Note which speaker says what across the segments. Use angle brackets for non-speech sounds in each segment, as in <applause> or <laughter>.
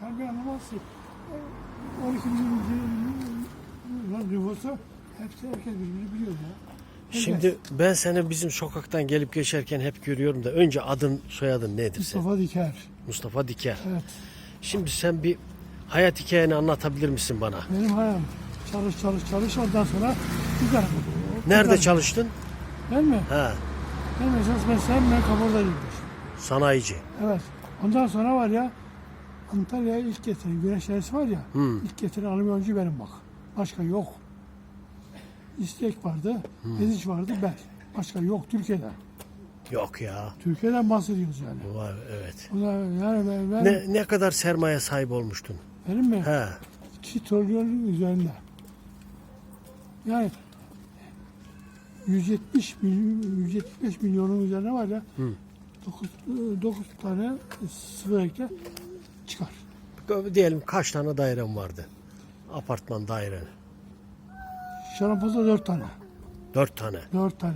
Speaker 1: Sen bir anlamazsın. 12 milyon nüfusu hepsi herkes birbirini biliyor ya. Herkes.
Speaker 2: Şimdi ben seni bizim sokaktan gelip geçerken hep görüyorum da önce adın soyadın nedir senin?
Speaker 1: Mustafa Diker.
Speaker 2: Mustafa Diker.
Speaker 1: Evet.
Speaker 2: Şimdi sen bir hayat hikayeni anlatabilir misin bana?
Speaker 1: Benim hayal. Çalış çalış çalış ondan sonra giderim.
Speaker 2: Nerede
Speaker 1: Giderim.
Speaker 2: çalıştın?
Speaker 1: Ben mi?
Speaker 2: Ha,
Speaker 1: Ben esas mesleğim ben kaburdayım.
Speaker 2: sanayici.
Speaker 1: Evet. Ondan sonra var ya Antalya'ya ilk getiren güneş dersi var ya.
Speaker 2: Hmm.
Speaker 1: ilk getiren alüminyoncu benim bak. Başka yok. İstek vardı, Eziç vardı ben. Başka yok Türkiye'de.
Speaker 2: Yok ya.
Speaker 1: Türkiye'den bahsediyoruz yani.
Speaker 2: Var evet.
Speaker 1: O da yani ben, ben
Speaker 2: Ne, ne kadar sermaye sahip olmuştun?
Speaker 1: benim mi?
Speaker 2: He.
Speaker 1: 2 trilyonun üzerinde. Yani 170 milyon, 175 milyonun üzerine var ya 9, 9 tane sıfır ekle.
Speaker 2: Diyelim kaç tane dairen vardı? Apartman dairen.
Speaker 1: Şarampoz'da 4 tane.
Speaker 2: Dört tane.
Speaker 1: 4 tane.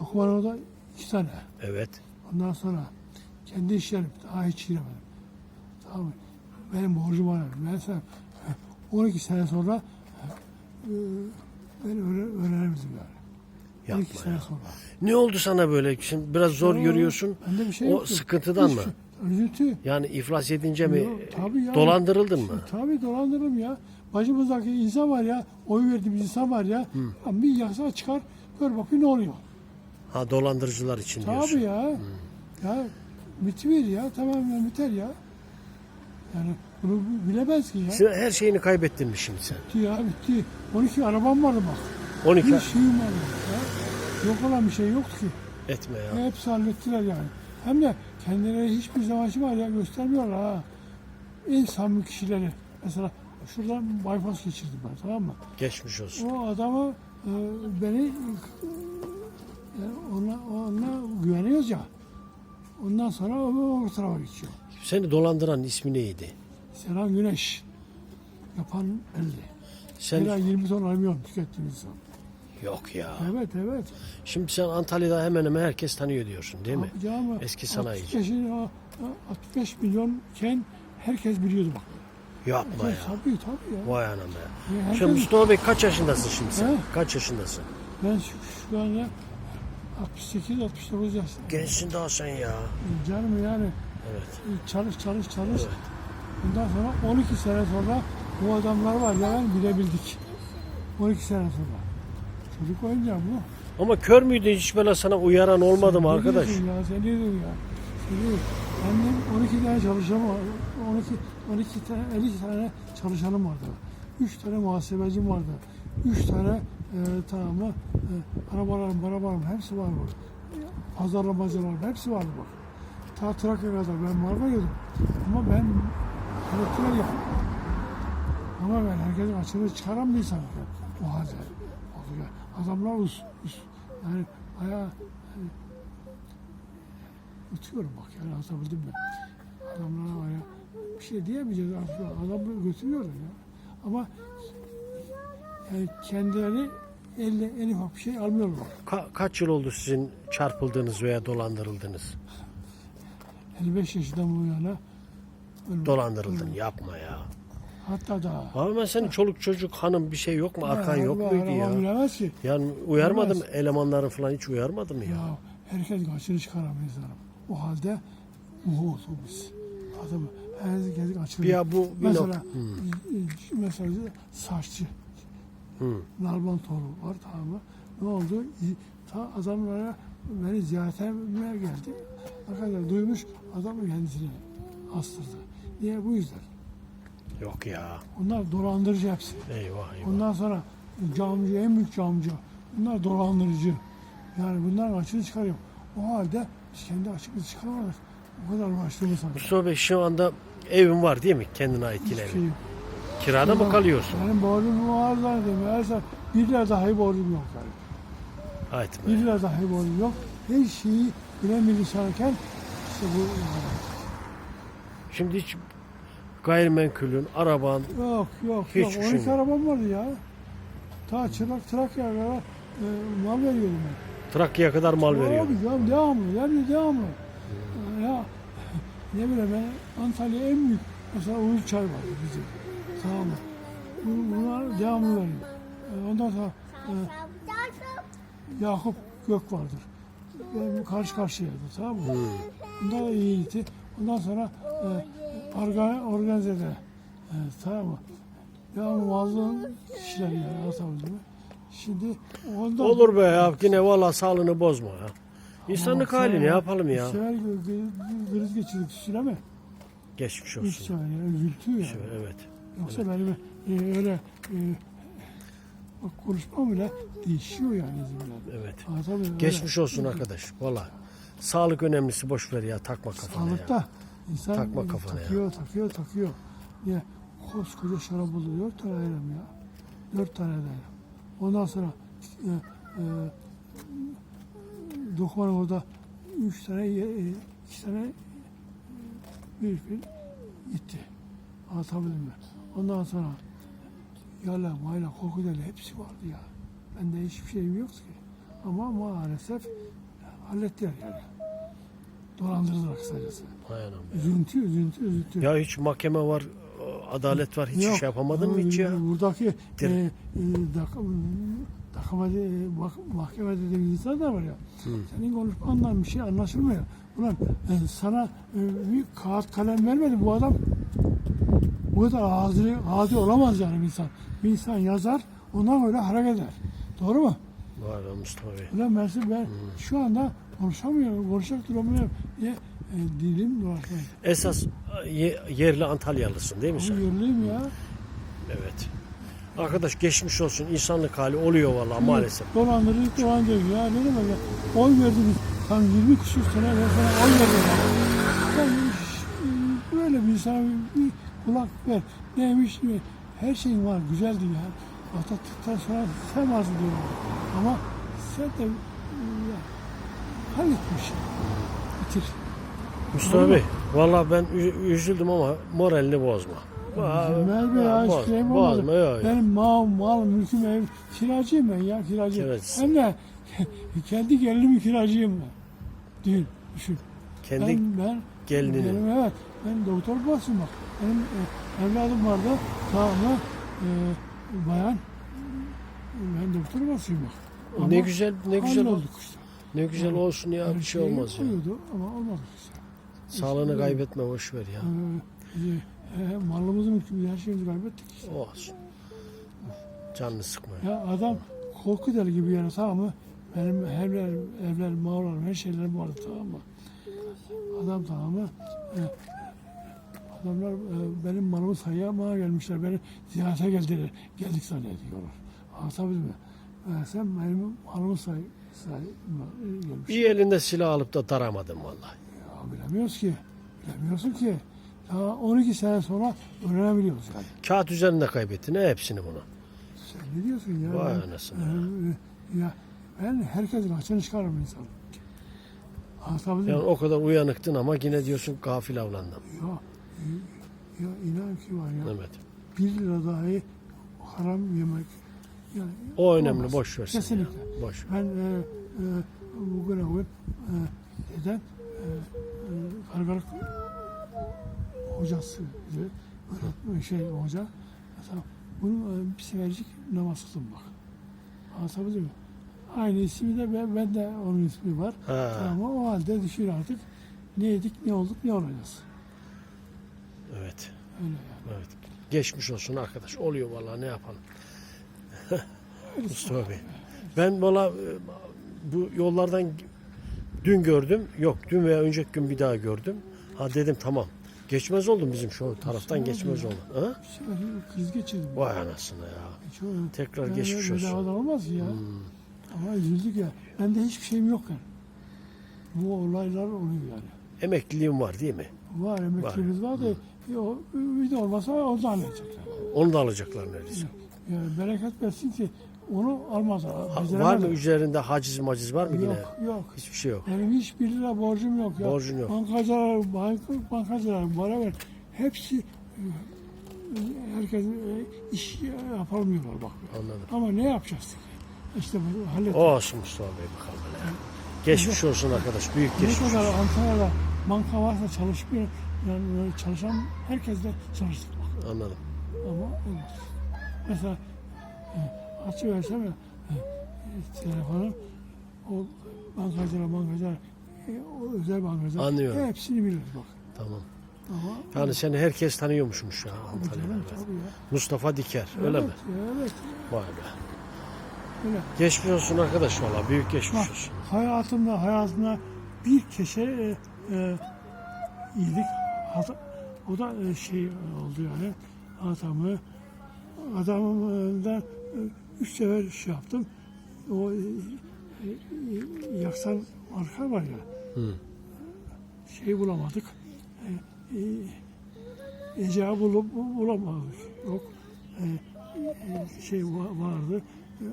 Speaker 1: Dokumanada 2 tane.
Speaker 2: Evet.
Speaker 1: Ondan sonra kendi işlerim daha hiç giremedim. Tamam mı? Benim borcum var. Sana <laughs> 12 sene sonra e, ben öğre- öğrenemedim yani. 12
Speaker 2: Yapma
Speaker 1: sene
Speaker 2: ya.
Speaker 1: sonra.
Speaker 2: Ne oldu sana böyle? Şimdi biraz zor
Speaker 1: Yo,
Speaker 2: yürüyorsun.
Speaker 1: bende bir şey
Speaker 2: o
Speaker 1: yoktu.
Speaker 2: sıkıntıdan
Speaker 1: Hiç
Speaker 2: mı?
Speaker 1: Üzüntü.
Speaker 2: Yani iflas edince mi?
Speaker 1: Yo, tabii ya.
Speaker 2: Dolandırıldın mı?
Speaker 1: Tabii dolandırırım ya. Başımızdaki insan var ya, oy verdiğimiz insan var ya. ya bir yasa çıkar, gör bakayım ne oluyor.
Speaker 2: Ha dolandırıcılar için diyorsun.
Speaker 1: Tabii ya. Ya bitiver ya, tamamen biter ya. Yani bunu bilemez ki ya.
Speaker 2: Sen her şeyini kaybettin mi şimdi sen?
Speaker 1: Bitti ya, bitti. 12 arabam vardı bak.
Speaker 2: 12
Speaker 1: Bir şeyim vardı ya. Yok olan bir şey yoktu ki.
Speaker 2: etme ya.
Speaker 1: Hepsi hallettiler yani. Hem de kendileri hiçbir zaman şey var ya göstermiyorlar ha. En samimi kişileri. Mesela şuradan bypass geçirdim ben tamam mı?
Speaker 2: Geçmiş olsun.
Speaker 1: O adamı e, beni e, ona, ona güveniyoruz ya. Ondan sonra o, o tarafa geçiyor.
Speaker 2: Seni dolandıran ismi neydi?
Speaker 1: Selam Güneş. Yapan belli.
Speaker 2: Sen
Speaker 1: Her ay 20 ton alüminyum tükettiğim insan.
Speaker 2: Yok ya.
Speaker 1: Evet evet.
Speaker 2: Şimdi sen Antalya'da hemen hemen herkes tanıyor diyorsun değil mi?
Speaker 1: Yapacağımı
Speaker 2: Eski sanayici.
Speaker 1: 65, o- o 65 milyonken herkes biliyordu bak.
Speaker 2: Yapma ya.
Speaker 1: Tabii tabii ya.
Speaker 2: Vay anam be.
Speaker 1: Ya herkes-
Speaker 2: Şimdi Mustafa Bey kaç yaşındasın şimdi sen?
Speaker 1: He?
Speaker 2: Kaç yaşındasın?
Speaker 1: Ben şu, şu anda 68 69 yaşındayım.
Speaker 2: Gençsin daha sen ya.
Speaker 1: Canım yani
Speaker 2: Evet.
Speaker 1: çalış çalış çalış. Bundan sonra 12 sene sonra bu adamlar var ya bilebildik. 12 sene sonra. Çocuk oyuncağı bu.
Speaker 2: Ama kör müydün hiç böyle sana uyaran olmadı mı arkadaş?
Speaker 1: diyorsun Ya, sen ne diyorsun ya? Sen. Benim 12 tane çalışanım var. 12, 12 tane, 50 tane çalışanım vardı. 3 tane muhasebecim vardı. 3 tane e, tamamı e, arabalarım, arabalarım hepsi var burada. Pazarlamacılarım hepsi vardı bak. Ta Trakya kadar ben mal veriyordum. Ama ben elektriğe yaptım. Ama ben herkesin açığını çıkaran bir insanım. O halde. Adamlar us, us, yani bayağı Unutuyorum bak yani anlatabildim mi? Adamlara ya bir şey diyemeyeceğiz artık. Adamları götürüyorlar ya. Ama yani kendileri elle en ufak bir şey almıyorlar.
Speaker 2: Ka- kaç yıl oldu sizin çarpıldığınız veya dolandırıldınız?
Speaker 1: 55 yaşından bu yana
Speaker 2: Dolandırıldın yapma ya.
Speaker 1: Hatta daha.
Speaker 2: Abi ben senin çoluk çocuk hanım bir şey yok mu? Arkan yok muydu ya?
Speaker 1: Bilemez ki.
Speaker 2: Yani uyarmadım
Speaker 1: Bilemez.
Speaker 2: elemanların falan hiç uyarmadı mı ya?
Speaker 1: Ya herkes kaçını çıkaramayız hanım. O halde bu otobüs. Adam herkes kaçını.
Speaker 2: Ya bu
Speaker 1: Mesela,
Speaker 2: nok-
Speaker 1: mesela saççı.
Speaker 2: Hı.
Speaker 1: Nalban toru var tamam mı? Ne oldu? Ta adamlara beni ziyarete geldi. Arkadaşlar duymuş adam kendisini astırdı. Niye? Bu yüzden.
Speaker 2: Yok ya.
Speaker 1: Onlar dolandırıcı hepsi.
Speaker 2: Eyvah eyvah.
Speaker 1: Ondan sonra camcı, en büyük camcı. Bunlar dolandırıcı. Yani bunlar açını çıkarıyor. O halde biz kendi açımızı çıkaramadık. O kadar uğraştığımız halde.
Speaker 2: Mustafa Bey şu anda evin var değil mi? Kendine ait yine
Speaker 1: şey
Speaker 2: evin.
Speaker 1: yok.
Speaker 2: Kirada mı kalıyorsun?
Speaker 1: Benim borcum var zaten. Meğerse bir lira dahi borcum yok. Yani.
Speaker 2: Haydi be.
Speaker 1: Bir lira dahi borcum yok. Her şeyi bilen bir insanken işte bu
Speaker 2: Şimdi hiç gayrimenkulün, araban,
Speaker 1: yok yok
Speaker 2: Hiçbir
Speaker 1: yok.
Speaker 2: şey
Speaker 1: 12
Speaker 2: yok.
Speaker 1: arabam vardı ya. Ta çırak Trakya'ya kadar e, mal veriyordum ben.
Speaker 2: Trakya'ya kadar mal veriyor.
Speaker 1: Abi ya devamlı, yani devamlı. Ya <laughs> ne bileyim ben Antalya en büyük Mesela Uğur Çay var bizim. Tamam mı? Bu- Bunlar devamlı veriyor. E, Ondan sonra e, Yakup Gök vardır. Benim karşı karşıyaydı tamam mı? Bunlar da iyiydi. Ondan sonra e, organ, organizede e, tamam mı? Devamlı bazı kişiler yani anlatabildim mi? Şimdi ondan
Speaker 2: Olur be ya yine valla sağlığını bozma ya. İnsanlık hali ne yapalım ya.
Speaker 1: Gö- kriz geçirdik süre mi?
Speaker 2: Geçmiş olsun.
Speaker 1: sefer yani üzüntü yani.
Speaker 2: Evet.
Speaker 1: Yoksa benim e, öyle e, bak konuşmam bile değişiyor yani.
Speaker 2: Evet.
Speaker 1: Ha, tabii öyle.
Speaker 2: Geçmiş olsun arkadaş. Valla. Sağlık önemlisi boş ver ya takma kafana ya.
Speaker 1: İnsan
Speaker 2: Takma
Speaker 1: e,
Speaker 2: kafana ya.
Speaker 1: takıyor, takıyor, takıyor. Niye? Koskoca şarap buldu. Dört tane ayram ya. Dört tane de ayram. Ondan sonra e, e, Dokman'ın orada üç tane, e, iki tane e, bir gitti. Anlatabildim mi? Ondan sonra yala, mayla, deli hepsi vardı ya. Bende hiçbir şeyim yoktu ki. Ama maalesef hallettiler yani. Dolandırdılar kısacası.
Speaker 2: Anam.
Speaker 1: Üzüntü, üzüntü, üzüntü.
Speaker 2: Ya hiç mahkeme var, adalet var. Hiç
Speaker 1: Yok,
Speaker 2: şey yapamadın mı hiç ya?
Speaker 1: Buradaki e,
Speaker 2: Dir-
Speaker 1: e, e, bak- mahkemede dediğimiz insanlar var ya. Senin konuşmandan bir şey anlaşılmıyor. Ulan e, sana e, bir kağıt kalem vermedi bu adam. Bu kadar adi, adi olamaz yani bir insan. Bir insan yazar, ona göre hareket eder. Doğru mu?
Speaker 2: Var Mustafa Bey.
Speaker 1: Ulan ben, ben şu anda konuşamıyorum, konuşacak duramıyorum diye e, dilim dolaşmıyor.
Speaker 2: Esas ye- yerli Antalyalısın değil mi sen?
Speaker 1: Yürüyeyim ya.
Speaker 2: Evet. Arkadaş geçmiş olsun. İnsanlık hali oluyor vallahi maalesef.
Speaker 1: Dolandırıcı dolandırıcı ya ne demek ya. Oy verdiniz. Tam 20 küsur sene ben sana oy verdim. Sen böyle bir insana bir, bir kulak ver. Neymiş mi? Her şeyin var güzeldi ya. Atatürk'ten sonra sen varsın diyorlar. Ama sen de e, halletmiş. Bitir.
Speaker 2: Mustafa Bey. Vallahi ben üzüldüm ama moralini bozma.
Speaker 1: Üzülmez mi ya? Hiç şeyim olmadı.
Speaker 2: Bozma yok. yok.
Speaker 1: Benim mal, mal, mülküm, ev, kiracıyım ben ya, kiracı.
Speaker 2: Kiracısın.
Speaker 1: Hem de <laughs> kendi gelinimin kiracıyım ben. Değil, düşün.
Speaker 2: Kendi
Speaker 1: ben, ben,
Speaker 2: gelinini.
Speaker 1: Benim, evet, ben doktor basım bak. Benim e, evladım vardı, mı? E, bayan, ben doktor basayım bak. Ama
Speaker 2: ne güzel ne güzel
Speaker 1: olduk işte.
Speaker 2: Ne güzel olsun ya bir şey olmaz ya.
Speaker 1: oluyordu Ama olmadı.
Speaker 2: Sağlığını kaybetme boş ver ya.
Speaker 1: E, e, malımızı, mülkümüzü, her şeyimizi kaybettik işte.
Speaker 2: Olsun. Canını sıkma. ya.
Speaker 1: Ya adam korku deli gibi yani tamam mı? Benim evler, evler, mağaralarım, her şeylerim vardı tamam mı? Adam tamam mı? E, adamlar e, benim malımı sayamaya gelmişler. Beni ziyarete geldiler. Geldik zannediyorlar. Anlatabildim mi? E, sen benim malımı say gelmiş.
Speaker 2: İyi elinde silah alıp da daramadın vallahi.
Speaker 1: Ya bilemiyoruz ki. Bilemiyorsun ki. Daha 12 sene sonra öğrenebiliyoruz yani.
Speaker 2: Kağıt üzerinde kaybettin ne hepsini bunu.
Speaker 1: Sen ne diyorsun ya?
Speaker 2: Vay
Speaker 1: Ben-
Speaker 2: anasını
Speaker 1: Ee, ya ben herkesin açını çıkarım insan. Anlatabildim
Speaker 2: Yani o kadar uyanıktın ama yine diyorsun gafil avlandım.
Speaker 1: Ya, ya inan ki var ya.
Speaker 2: Evet.
Speaker 1: Bir lira dahi haram yemek. Yani
Speaker 2: O önemli
Speaker 1: olmaz.
Speaker 2: boş versin. ya.
Speaker 1: Kesinlikle.
Speaker 2: Boş. ver.
Speaker 1: Ben e, e, bugüne koyup e, neden e, e, kargalık hocası öğretmen şey hoca mesela bunu e, bir sefercik namaz kıldım bak. Anlatabildim mi? Aynı ismi de ben, ben de onun ismi var.
Speaker 2: Ha.
Speaker 1: Ama o halde düşün artık ne yedik ne olduk ne olacağız.
Speaker 2: Evet.
Speaker 1: Öyle yani.
Speaker 2: Evet. Geçmiş olsun arkadaş. Oluyor vallahi ne yapalım. Mustafa Bey. Ben valla e, bu yollardan dün gördüm. Yok dün veya önceki gün bir daha gördüm. Ha dedim tamam. Geçmez oldum bizim şu taraftan geçmez oldum. Ha?
Speaker 1: Kriz geçirdim.
Speaker 2: Vay anasını ya. Tekrar
Speaker 1: yani
Speaker 2: geçmiş olsun. Hmm.
Speaker 1: bedavadan olmaz ya. Ama üzüldük ya. Bende hiçbir şeyim yok yani. Bu olaylar oluyor yani.
Speaker 2: Emekliliğim var değil mi?
Speaker 1: Var emekliliğimiz var, da e, o, bir de olmasa onu da halledecekler.
Speaker 2: Onu da alacaklar neredeyse.
Speaker 1: Yani bereket versin ki onu almazlar.
Speaker 2: Ha, var mı üzerinde haciz maciz var mı yine?
Speaker 1: Yok yok.
Speaker 2: Hiçbir şey yok.
Speaker 1: Benim hiç bir lira borcum yok ya.
Speaker 2: Borcun yok.
Speaker 1: Bankacılar, bank, bankacılar, beraber hepsi e, herkes e, iş yapamıyorlar bak.
Speaker 2: Anladım.
Speaker 1: Ama ne yapacağız? İşte bu hallet.
Speaker 2: Olsun Mustafa Bey bakalım. hele. Geçmiş olsun arkadaş. Büyük
Speaker 1: Ne
Speaker 2: geçmiş
Speaker 1: kadar
Speaker 2: olsun.
Speaker 1: Antalya'da banka varsa çalışmıyor. yani çalışan herkesle çalıştık bak.
Speaker 2: Anladım.
Speaker 1: Ama olmaz. Mesela e, açıversem ya e, e, telefonu o bankacılar bankacılar e, o özel bankacılar
Speaker 2: Anlıyorum.
Speaker 1: hepsini biliriz bak.
Speaker 2: Tamam.
Speaker 1: Ama
Speaker 2: Yani seni herkes tanıyormuşmuş ya Antalya'da. evet. Mustafa Diker öyle
Speaker 1: evet,
Speaker 2: mi?
Speaker 1: Evet.
Speaker 2: Vay be.
Speaker 1: Öyle.
Speaker 2: Geçmiş olsun arkadaş valla büyük geçmiş
Speaker 1: Bak,
Speaker 2: olsun.
Speaker 1: hayatımda hayatımda bir keşe e, e, iyilik o da e, şey oldu yani hatamı adamdan e, üç sefer şey yaptım. O e, e, yaksan marka var ya.
Speaker 2: Hı.
Speaker 1: şey bulamadık. E, e, bulup bulamadık. Yok. E, e, şey va- vardı. E,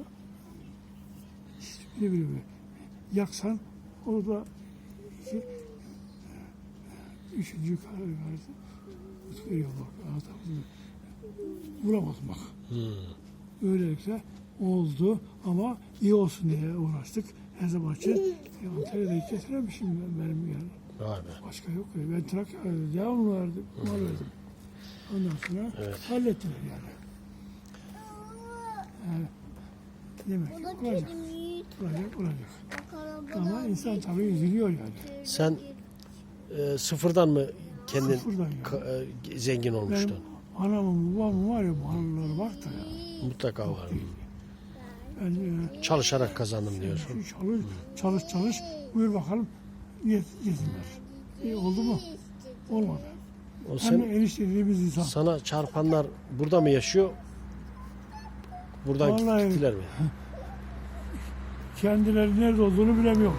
Speaker 1: ne bileyim yaksan o da iki, üçüncü karar verdi. Veriyor bak adamı. Vuramadım bak. Böylelikle oldu ama iyi olsun diye uğraştık. Her zaman için e, Antalya'da getiremişim ben benim yani.
Speaker 2: Vay be.
Speaker 1: Başka yok. Ben Trakya devam verdim, mal verdim. Ondan sonra
Speaker 2: Evet.
Speaker 1: hallettiler yani. yani demek ki olacak, olacak, olacak. Ama insan tabii üzülüyor yani.
Speaker 2: Sen e, sıfırdan mı kendin
Speaker 1: Sıfırdan yani.
Speaker 2: ka- e, zengin
Speaker 1: Benim
Speaker 2: olmuştun?
Speaker 1: Anamın babamın var ya malları bak da ya.
Speaker 2: Mutlaka var.
Speaker 1: Ben e,
Speaker 2: Çalışarak kazandım diyorsun.
Speaker 1: şu çalış, çalış çalış buyur bakalım yet, yesinler. İyi oldu mu? Olmadı.
Speaker 2: O
Speaker 1: Hem
Speaker 2: sen,
Speaker 1: de enişte dediğimiz insan.
Speaker 2: sana çarpanlar burada mı yaşıyor? Buradan
Speaker 1: Vallahi-
Speaker 2: gittiler mi?
Speaker 1: Kendileri nerede olduğunu bilemiyorum.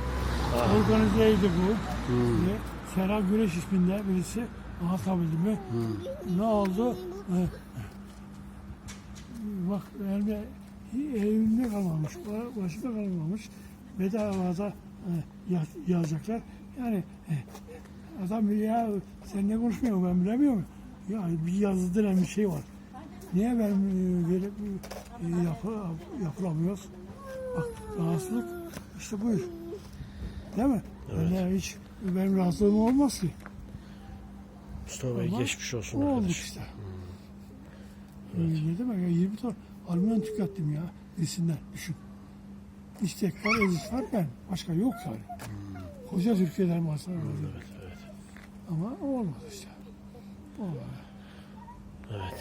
Speaker 2: Ah.
Speaker 1: Organizeydi bu.
Speaker 2: Hmm.
Speaker 1: Ve Serhan Güneş isminde birisi anlatabildi mi?
Speaker 2: Hmm.
Speaker 1: Ne oldu? Ee, bak evde evinde kalmamış, başında kalmamış. Bedavada e, ya- yazacaklar. Yani e, adam ya sen ne konuşmuyorsun ben bilemiyorum. Ya bir yazı denen bir şey var. Niye ben e, böyle e, yapı, yapılamıyoruz? Bak rahatsızlık işte buyur. Değil mi? Yani hiç benim rahatsızlığım olmaz ki.
Speaker 2: Mustafa Bey
Speaker 1: Ama
Speaker 2: geçmiş olsun
Speaker 1: O
Speaker 2: arkadaş.
Speaker 1: işte. Ee, Ne demek ya 20 ton alüminyum tükettim ya birisinden düşün. İstek var, ezik var ben. Başka yok yani. Koca Türkiye'den bahsediyorum.
Speaker 2: Evet, evet.
Speaker 1: Ama olmadı işte. Olmadı.
Speaker 2: Evet.